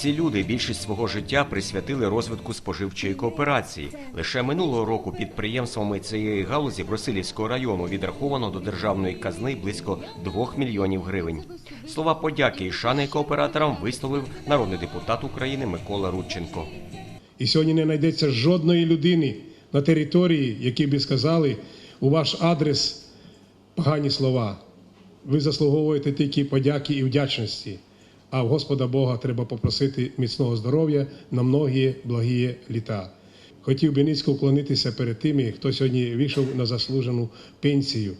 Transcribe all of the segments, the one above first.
Ці люди більшість свого життя присвятили розвитку споживчої кооперації. Лише минулого року підприємствами цієї галузі Брусилівського району відраховано до державної казни близько 2 мільйонів гривень. Слова подяки і шани кооператорам висловив народний депутат України Микола Рудченко. І сьогодні не знайдеться жодної людини на території, які би сказали у ваш адрес погані слова. Ви заслуговуєте тільки подяки і вдячності. А в Господа Бога треба попросити міцного здоров'я на многі благі літа. Хотів би низько вклонитися перед тими, хто сьогодні вийшов на заслужену пенсію.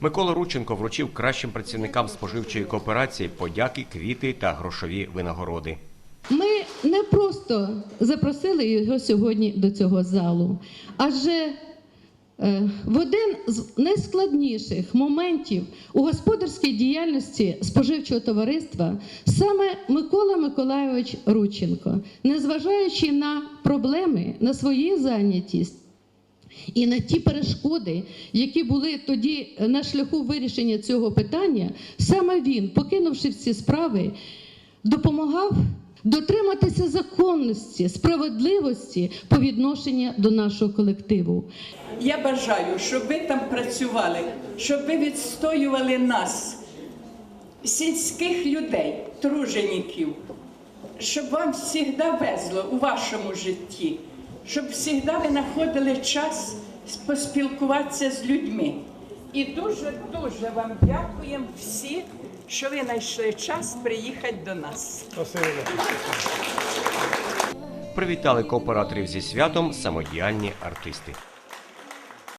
Микола Рудченко вручив кращим працівникам споживчої кооперації подяки, квіти та грошові винагороди. Ми не просто запросили його сьогодні до цього залу, адже в один з найскладніших моментів у господарській діяльності споживчого товариства саме Микола Миколайович Рудченко, незважаючи на проблеми, на свою зайнятість. І на ті перешкоди, які були тоді на шляху вирішення цього питання, саме він, покинувши всі справи, допомагав дотриматися законності, справедливості по відношенню до нашого колективу. Я бажаю, щоб ви там працювали, щоб ви відстоювали нас, сільських людей, тружеників, щоб вам завжди везло у вашому житті, щоб завжди ви знаходили час поспілкуватися з людьми. І дуже-дуже вам дякуємо всі, що ви знайшли час приїхати до нас. Привітали кооператорів зі святом самодіяльні артисти.